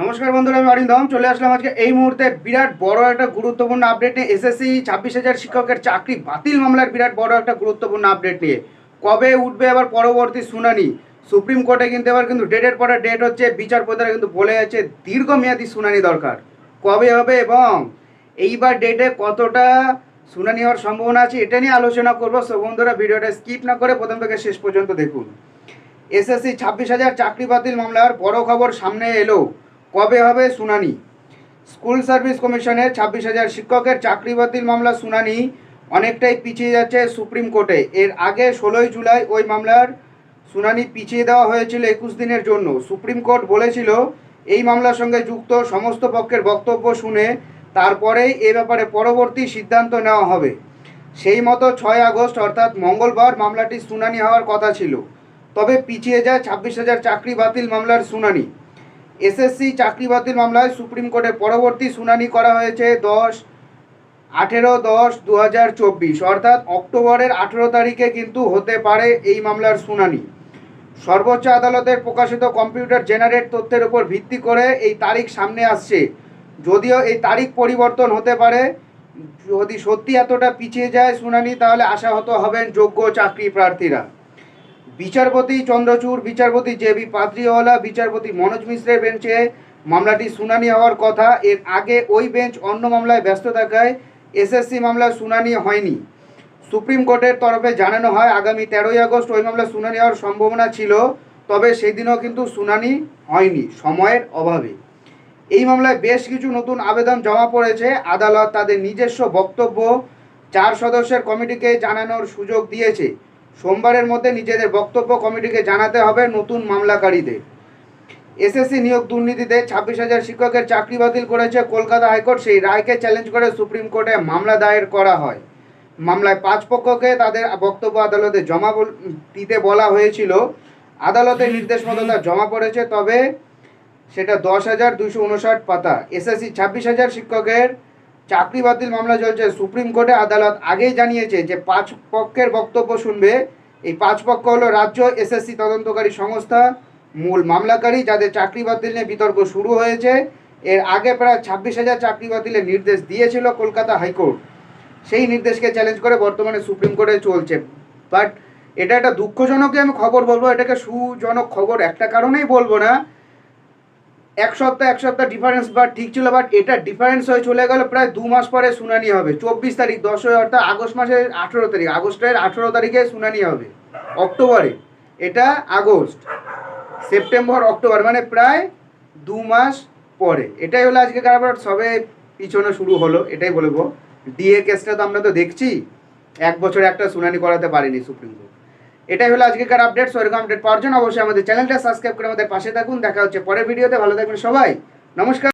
নমস্কার বন্ধুরা, আমি অরিন্দম। চলে আসলাম আজকে এই মুহূর্তে বিরাট বড় একটা গুরুত্বপূর্ণ আপডেট নিয়ে। এসএসসি ছাব্বিশ হাজার শিক্ষকের চাকরি বাতিল মামলার বিরাট বড় একটা গুরুত্বপূর্ণ আপডেট নিয়ে। কবে উঠবে আবার পরবর্তী শুনানি? সুপ্রিম কোর্টে কিন্তু এবার কিন্তু ডেটের পরে ডেট হচ্ছে। বিচারপতিরা কিন্তু বলে যাচ্ছে, দীর্ঘমেয়াদী শুনানি দরকার। কবে হবে এবং এইবার ডেটে কতটা শুনানি হওয়ার সম্ভাবনা আছে, এটা নিয়ে আলোচনা করব। সো বন্ধুরা, ভিডিওটা স্কিপ না করে প্রথম থেকে শেষ পর্যন্ত দেখুন। এসএসসি ছাব্বিশ হাজার চাকরি বাতিল মামলার বড় খবর সামনে এলো। কবে হবে শুনানি? স্কুল সার্ভিস কমিশনের ছাব্বিশ হাজার শিক্ষকের চাকরি বাতিল মামলা শুনানি অনেকটাই পিছিয়ে যাচ্ছে সুপ্রিম কোর্টে। এর আগে ষোলোই জুলাই ওই মামলার শুনানি পিছিয়ে দেওয়া হয়েছিল একুশ দিনের জন্য। সুপ্রিম কোর্ট বলেছিল, এই মামলার সঙ্গে যুক্ত সমস্ত পক্ষের বক্তব্য শুনে তারপরেই এ ব্যাপারে পরবর্তী সিদ্ধান্ত নেওয়া হবে। সেই মতো ছয় আগস্ট, অর্থাৎ মঙ্গলবার মামলাটি শুনানি হওয়ার কথা ছিল। তবে পিছিয়ে যায় ছাব্বিশ হাজার চাকরি বাতিল মামলার শুনানি। এসএসসি চাকরি বাতিল মামলায় সুপ্রিম কোর্টে পরবর্তী শুনানি করা হয়েছে দশ, আঠেরো দশ দু অর্থাৎ অক্টোবরের আঠেরো তারিখে কিন্তু হতে পারে এই মামলার শুনানি। সর্বোচ্চ আদালতের প্রকাশিত কম্পিউটার জেনারেট তথ্যের উপর ভিত্তি করে এই তারিখ সামনে আসছে। যদিও এই তারিখ পরিবর্তন হতে পারে, যদি সত্যি এতটা পিছিয়ে যায় শুনানি, তাহলে আশাহত হবেন যোগ্য চাকরি প্রার্থীরা। বিচারপতি চন্দ্রচূড়, বিচারপতি জে বি পাদ্রিওয়ালা বিচারপতি মনোজ মিশ্রের বেঞ্চে মামলাটি শুনানি হওয়ার কথা। এর আগে ওই বেঞ্চ অন্য মামলায় ব্যস্ত থাকায় এসএসসি মামলার শুনানি হয়নি। সুপ্রিম কোর্টের তরফে জানানো হয়, আগামী তেরোই আগস্ট ওই মামলার শুনানি হওয়ার সম্ভাবনা ছিল, তবে সেদিনও কিন্তু শুনানি হয়নি, সময়ের অভাবে। এই মামলায় বেশ কিছু নতুন আবেদন জমা পড়েছে। আদালত তাদের নিজস্ব বক্তব্য চার সদস্যের কমিটিকে জানানোর সুযোগ দিয়েছে। সোমবারের মধ্যে নিজেদের বক্তব্য কমিটিকে জানাতে হবে নতুন মামলাকারীদের। এসএসসি নিয়োগ দুর্নীতিতে ছাব্বিশ হাজার শিক্ষকের চাকরি বাতিল করেছে কলকাতা হাইকোর্ট। সেই রায়কে চ্যালেঞ্জ করে সুপ্রিম কোর্টে মামলা দায়ের করা হয়। মামলায় পাঁচ পক্ষকে তাদের বক্তব্য আদালতে জমা দিতে বলা হয়েছিল। আদালতের নির্দেশ মতো জমা পড়েছে, তবে সেটা দশ হাজার দুশো উনষাট পাতা। এসএসসি ছাব্বিশ হাজার শিক্ষকের চাকরি বাতিল মামলা চলছে সুপ্রিম কোর্টে। আদালত আগেই জানিয়েছে যে পাঁচ পক্ষের বক্তব্য শুনবে এই পাঁচ পক্ষ হলো রাজ্য, এসএসসি তদন্তকারী সংস্থা, মূল মামলাকারী যাদের চাকরি বাতিল নিয়ে বিতর্ক শুরু হয়েছে। এর আগে প্রায় ছাব্বিশ হাজার চাকরি বাতিলের নির্দেশ দিয়েছিল কলকাতা হাইকোর্ট। সেই নির্দেশকে চ্যালেঞ্জ করে বর্তমানে সুপ্রিম কোর্টে চলছে। বাট এটা একটা দুঃখজনকই আমি খবর বলব, এটাকে সুজনক খবর একটা কারণেই বলব না। এক সপ্তাহ এক সপ্তাহ ডিফারেন্স বা ঠিক ছিল বাট এটা ডিফারেন্স হয়ে চলে গেল প্রায় দু মাস পরে শুনানি হবে। চব্বিশ তারিখ দশই অর্থাৎ আগস্ট মাসের আঠেরো তারিখ, আগস্টের আঠেরো তারিখে শুনানি হবে, অক্টোবরে। এটা আগস্ট, সেপ্টেম্বর, অক্টোবর মানে প্রায় দু মাস পরে। এটাই হলো আজকে কারবার সবে পিছনে শুরু হলো, এটাই বলব। ডিএ কেসটা তো আমরা তো দেখছি, এক বছরে একটা শুনানি করাতে পারেনি সুপ্রিম কোর্ট এটাই হলো আজকেকার আপডেট সেরকম আপডেট পাওয়ার জন্য অবশ্যই আমাদের চ্যানেলটা সাবস্ক্রাইব করে আমাদের পাশে থাকুন। দেখা হচ্ছে পরের ভিডিওতে ভালো থাকবেন সবাই। নমস্কার।